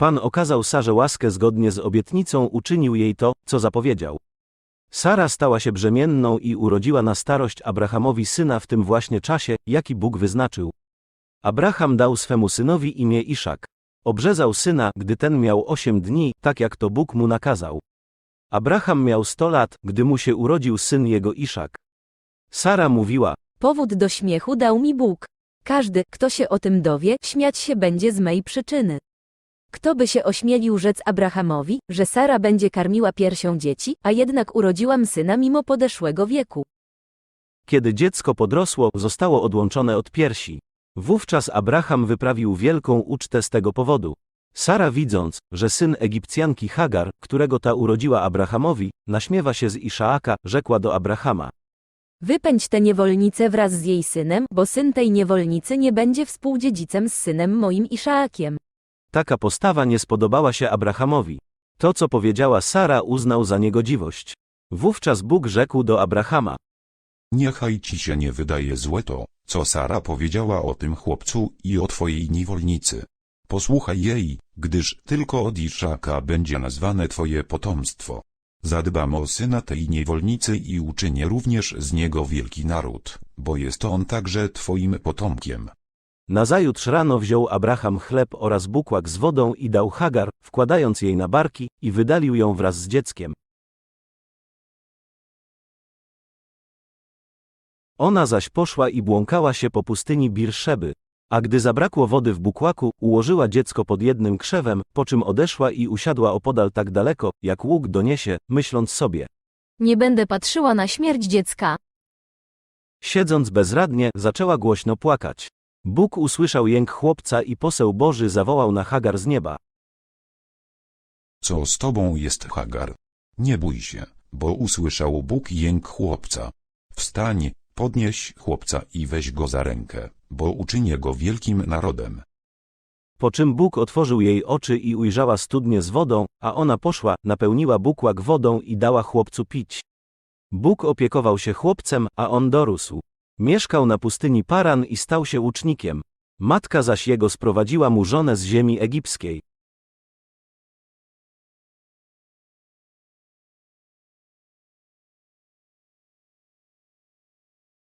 Pan okazał Sarze łaskę zgodnie z obietnicą, uczynił jej to, co zapowiedział. Sara stała się brzemienną i urodziła na starość Abrahamowi syna w tym właśnie czasie, jaki Bóg wyznaczył. Abraham dał swemu synowi imię Iszak. Obrzezał syna, gdy ten miał osiem dni, tak jak to Bóg mu nakazał. Abraham miał sto lat, gdy mu się urodził syn jego Iszak. Sara mówiła, Powód do śmiechu dał mi Bóg. Każdy, kto się o tym dowie, śmiać się będzie z mej przyczyny. Kto by się ośmielił rzec Abrahamowi, że Sara będzie karmiła piersią dzieci, a jednak urodziłam syna mimo podeszłego wieku. Kiedy dziecko podrosło, zostało odłączone od piersi. Wówczas Abraham wyprawił wielką ucztę z tego powodu. Sara widząc, że syn Egipcjanki Hagar, którego ta urodziła Abrahamowi, naśmiewa się z Iszaaka, rzekła do Abrahama. Wypędź tę niewolnicę wraz z jej synem, bo syn tej niewolnicy nie będzie współdziedzicem z synem moim Iszaakiem. Taka postawa nie spodobała się Abrahamowi. To, co powiedziała Sara, uznał za niegodziwość. Wówczas Bóg rzekł do Abrahama. Niechaj ci się nie wydaje złe to, co Sara powiedziała o tym chłopcu i o twojej niewolnicy. Posłuchaj jej, gdyż tylko od Iszaka będzie nazwane twoje potomstwo. Zadbam o syna tej niewolnicy i uczynię również z niego wielki naród, bo jest on także twoim potomkiem. Nazajutrz rano wziął Abraham chleb oraz bukłak z wodą i dał Hagar, wkładając jej na barki, i wydalił ją wraz z dzieckiem. Ona zaś poszła i błąkała się po pustyni Birszeby. A gdy zabrakło wody w bukłaku, ułożyła dziecko pod jednym krzewem, po czym odeszła i usiadła opodal tak daleko, jak łuk doniesie, myśląc sobie. Nie będę patrzyła na śmierć dziecka. Siedząc bezradnie, zaczęła głośno płakać. Bóg usłyszał jęk chłopca i poseł Boży zawołał na Hagar z nieba. Co z tobą jest Hagar? Nie bój się, bo usłyszał Bóg jęk chłopca. Wstań, podnieś chłopca i weź go za rękę, bo uczynię go wielkim narodem. Po czym Bóg otworzył jej oczy i ujrzała studnię z wodą, a ona poszła, napełniła bukłak wodą i dała chłopcu pić. Bóg opiekował się chłopcem, a on dorósł. Mieszkał na pustyni Paran i stał się łucznikiem. Matka zaś jego sprowadziła mu żonę z ziemi egipskiej.